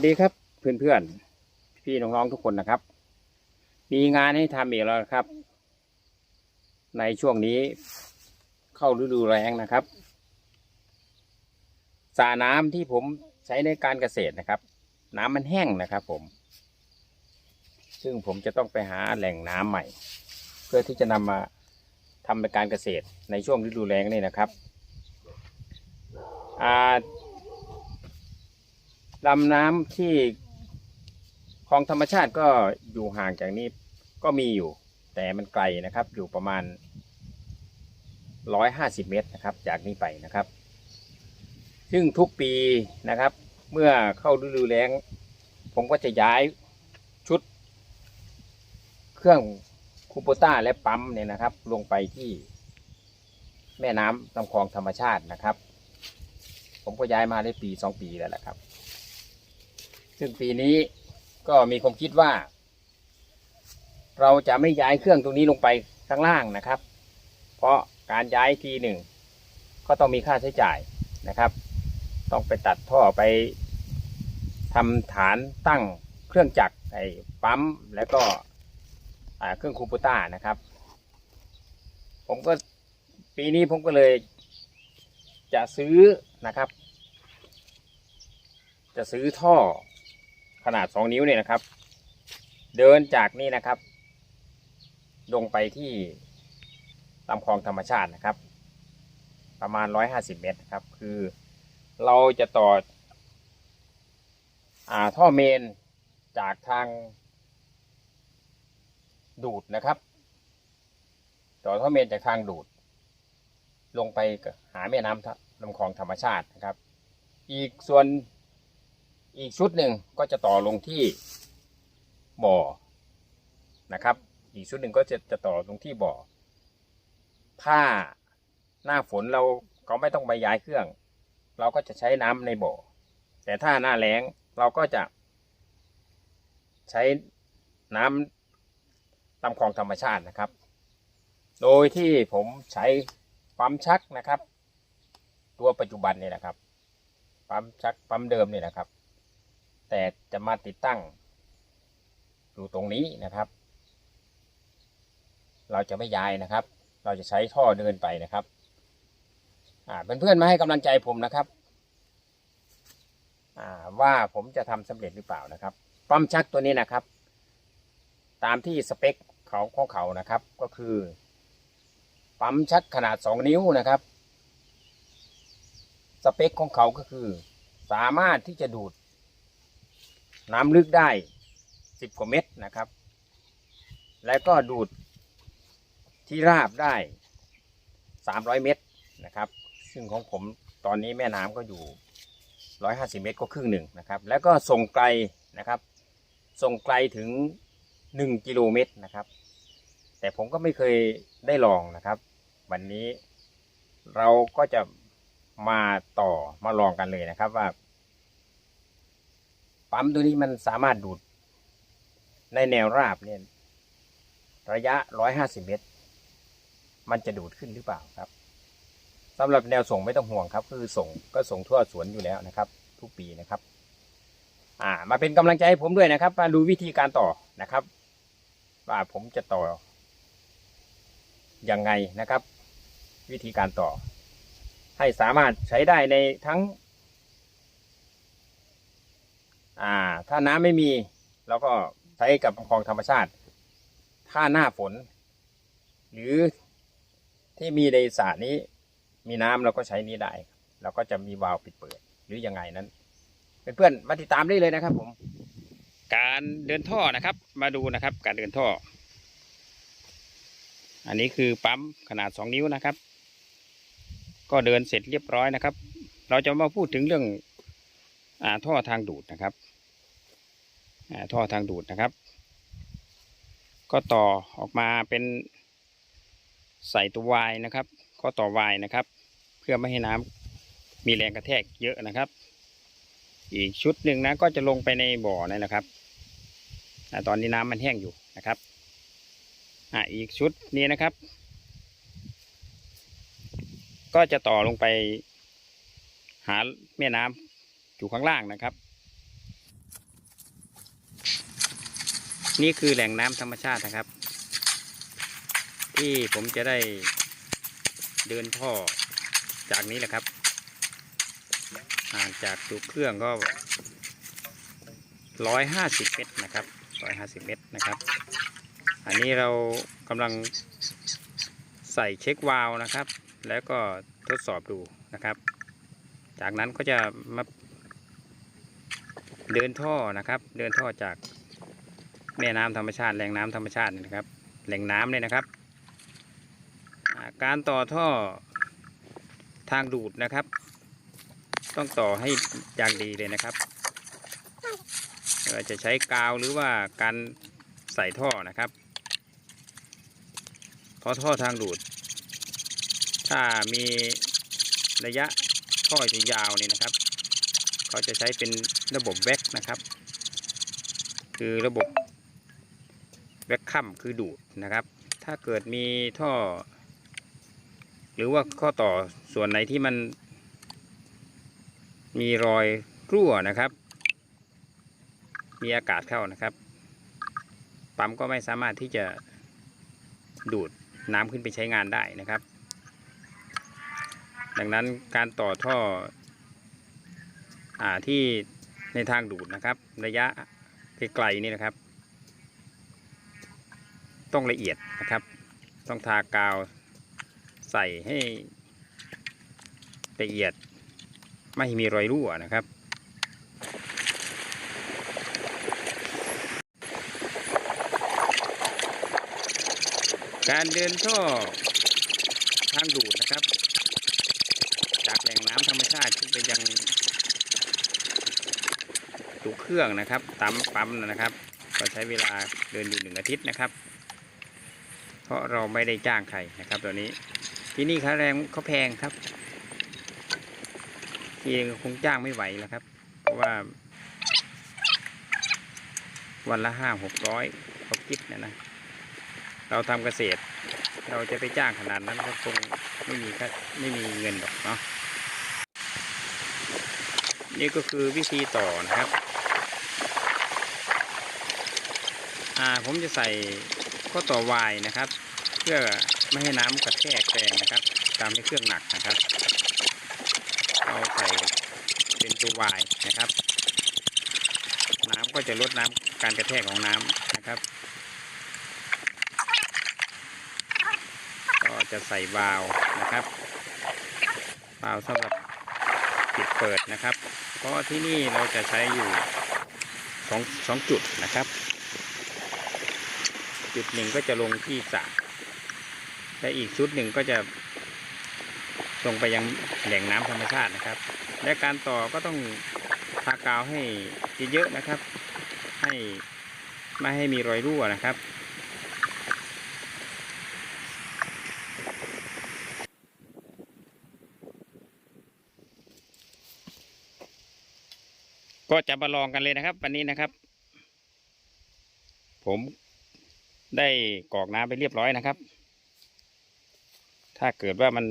วัสดีครับเพื่อนเพื่อนๆพี่น้องๆทุกคนนะครับ มีงานให้ทำอีกแล้วครับ ในช่วงนี้เข้าฤดูแล้งนะครับสระน้ำที่ผมใช้ในการเกษตรนะครับ น้ำมันแห้งนะครับ ผม ซึ่งผมจะต้องไปหาแหล่งน้ำใหม่ เพื่อที่จะนำมาทำเป็นการเกษตรในช่วงฤดูแล้งนี่นะครับอ่า ลำน้ำที่คลองธรรมชาติก็อยู่ห่างจากนี้ก็มีอยู่ แต่มันไกลนะครับ อยู่ประมาณร้อยห้าสิบเมตรนะครับ จากนี้ไปนะครับ ซึ่งทุกปีนะครับ เมื่อเข้าฤดูแล้ง ผมก็จะย้ายชุด เครื่องคูโปต้าและปั๊มเนี่ยนะครับ ลงไปที่แม่น้ำลำคลองธรรมชาตินะครับ ผมก็ย้ายมาได้ปีสองปีแล้วแหละครับ ซึ่งปีนี้ก็มีความคิดว่า เราจะไม่ย้ายเครื่องตรงนี้ลงไปข้างล่างนะครับ เพราะการย้ายทีหนึ่งก็ต้องมีค่าใช้จ่ายนะครับ ต้องไปตัดท่อไปทำฐานตั้งเครื่องจักรไอ้ปั๊มแล้วก็เครื่องคูปต้านะครับ ผมก็ปีนี้ผมก็เลยจะซื้อนะครับ จะซื้อท่อ ขนาดสองนิ้วเนี่ยนะครับ เดินจากนี่นะครับ ลงไปที่ลำคลองธรรมชาตินะครับ ประมาณร้อยห้าสิบเมตรนะครับ คือเราจะต่ออ่าท่อเมนจากทางดูดนะครับ ต่อท่อเมนจากทางดูด ลงไปหาแม่น้ำลำคลองธรรมชาตินะครับ อีกส่วน อีกชุดหนึ่งก็จะต่อลงที่บ่อนะครับ อีกชุดหนึ่งก็จะจะต่อลงที่บ่อ ถ้าหน้าฝนเราก็ไม่ต้องไปย้ายเครื่อง เราก็จะใช้น้ำในบ่อ แต่ถ้าหน้าแล้งเราก็จะ ใช้น้ำลำคลองธรรมชาตินะครับ โดยที่ผมใช้ปั๊มชักนะครับ ตัวปัจจุบันนี่นะครับ ปั๊มชักปั๊มเดิมนี่นะครับ แต่จะมาติดตั้งอยู่ตรงนี้นะครับ เราจะไม่ย้ายนะครับ เราจะใช้ท่อเดินไปนะครับเพื่อนๆมาให้กำลังใจผมนะครับว่าผมจะทำสำเร็จหรือเปล่านะครับปั๊มชักตัวนี้นะครับ ตามที่สเปคเขาของเขานะครับ ก็คือ ปั๊มชักขนาดสองนิ้วนะครับ สเปคของเขาก็คือ สามารถที่จะดูด น้ำลึกได้สิบกว่าเมตรนะครับ แล้วก็ดูดที่ราบได้สามร้อยเมตรนะครับ ซึ่งของผมตอนนี้แม่น้ำก็อยู่ร้อยห้าสิบเมตรก็ครึ่งหนึ่งนะครับ แล้วก็ส่งไกลนะครับ ส่งไกลถึงหนึ่งกิโลเมตรนะครับ แต่ผมก็ไม่เคยได้ลองนะครับ วันนี้เราก็จะมาต่อมาลองกันเลยนะครับว่า ปั๊มตัวนี้มันสามารถดูด ในแนวราบเนี่ยระยะ 150 เมตร มันจะดูดขึ้นหรือเปล่าครับสำหรับแนวส่งไม่ต้องห่วงครับ คือส่งก็ส่งทั่วสวนอยู่แล้วนะครับ ทุกปีนะครับ อ่า มาเป็นกำลังใจให้ผมด้วยนะครับ มาดูวิธีการต่อนะครับ ว่าผมจะต่อยังไงนะครับ วิธีการต่อ ให้สามารถใช้ได้ในทั้ง อ่า ถ้าน้ำไม่มีเราก็ใช้กับคลองธรรมชาติ ถ้าหน้าฝน หรือที่มีในสระนี้ มีน้ำเราก็ใช้นี้ได้เราก็จะมีวาล์วปิดเปิด หรือยังไงนั้นเพื่อนๆมาติดตามได้เลยนะครับ ผม การเดินท่อนะครับ มาดูนะครับ การเดินท่อ อันนี้คือปั๊มขนาดสองนิ้วนะครับ ก็เดินเสร็จเรียบร้อยนะครับ เราจะมาพูดถึงเรื่องอท่อทางดูดนะครับ ท่อทางดูดนะครับ ก็ต่อออกมาเป็นใส่ตัววายนะครับ ก็ต่อวายนะครับ เพื่อไม่ให้น้ำมีแรงกระแทกเยอะนะครับ อีกชุดหนึ่งนะก็จะลงไปในบ่อนั่นนะครับตอนนี้น้ำมันแห้งอยู่นะครับอ่าอีกชุดนี้นะครับ ก็จะต่อลงไปหาแม่น้ำอยู่ข้างล่างนะครับ นี่คือแหล่งน้ำธรรมชาตินะครับ ที่ผมจะได้เดินท่อจากนี้แหละครับห่างจากตัวเครื่องก็ร้อยห้าสิบเมตรนะครับร้อยห้าสิบเมตรนะครับ อันนี้เรากำลังใส่เช็ควาล์วนะครับ แล้วก็ทดสอบดูนะครับ จากนั้นก็จะมาเดินท่อนะครับ เดินท่อจาก แม่น้ำธรรมชาติแหล่งน้ำธรรมชาตินี่นะครับ แหล่งน้ำเนี่ยนะครับ การต่อท่อทางดูดนะครับ ต้องต่อให้อย่างดีเลยนะครับไม่ว่าจะใช้กาวหรือว่าการใส่ท่อนะครับเพราะท่อทางดูด ถ้ามีระยะท่อยาวนี่นะครับ เขาจะใช้เป็นระบบแว็กนะครับ คือระบบ แว็กคัมคือดูดนะครับ ถ้าเกิดมีท่อ หรือว่าข้อต่อส่วนไหนที่มัน มีรอยรั่วนะครับ มีอากาศเข้านะครับ ปั๊มก็ไม่สามารถที่จะดูดน้ำขึ้นไปใช้งานได้นะครับ ดังนั้นการต่อท่ออาที่ในทางดูดนะครับ ระยะไกลๆนี่นะครับ ต้องละเอียดนะครับ ต้องทากาวใส่ให้ละเอียดไม่มีรอยรั่วนะครับ การเดินท่อทางดูดนะครับ จากแหล่งน้ำธรรมชาติขึ้นไปยังตัวเครื่องนะครับตามปั๊มนะครับ ก็ใช้เวลาเดินอยู่หนึ่งอาทิตย์นะครับ ราะเราไม่ได้จ้างใครนะครับ ตัวนี้ ที่นี่ค่าแรงเขาแพงครับที่เองคงจ้างไม่ไหวแล้วครับ เพราะว่า วันละห้าหกร้อยเขาคิดนะนะเราทำเกษตร เราจะไปจ้างขนาดนั้นก็คงไม่มีค่าไม่มีเงินหรอกเนาะนี่ก็คือวิธีต่อนะครับ อ่าผมจะใส่ ข้อต่อวายนะครับ เพื่อไม่ให้น้ำกระแทกแรงนะครับ ตามให้เครื่องหนักนะครับเราใส่เป็นตัววายนะครับ น้ำก็จะลดน้ำการกระแทกของน้ำนะครับ ก็จะใส่วาล์วนะครับวาล์วสำหรับปิดเปิดนะครับ เพราะที่นี่เราจะใช้อยู่สองสองจุดนะครับ จุดหนึ่งก็จะลงที่สระและอีกชุดหนึ่งก็จะลงไปยังแหล่งน้ำธรรมชาตินะครับ และการต่อก็ต้องทากาวให้เยอะๆนะครับ ให้ไม่ให้มีรอยรั่วนะครับ ก็จะมาลองกันเลยนะครับ วันนี้นะครับ ผม ได้กอกน้ำไปเรียบร้อยนะครับ ถ้าเกิดว่ามัน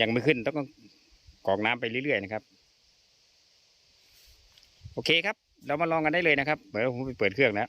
ยังไม่ขึ้นต้องกอกน้ำไปเรื่อยๆนะครับ โอเคครับ เรามาลองกันได้เลยนะครับเดี๋ยวผมไปเปิดเครื่องนะ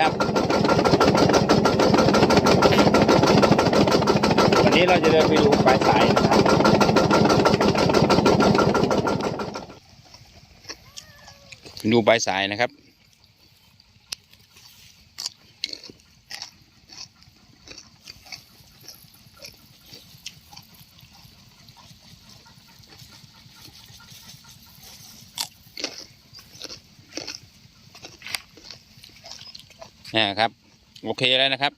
ครับ วันนี้เราจะเดินไปดูปลายสายนะครับ ดูปลายสายนะครับ นะครับ โอเคแล้วนะครับ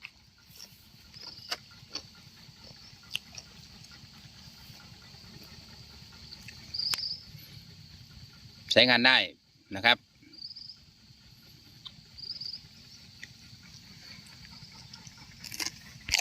ใช้งานได้นะครับ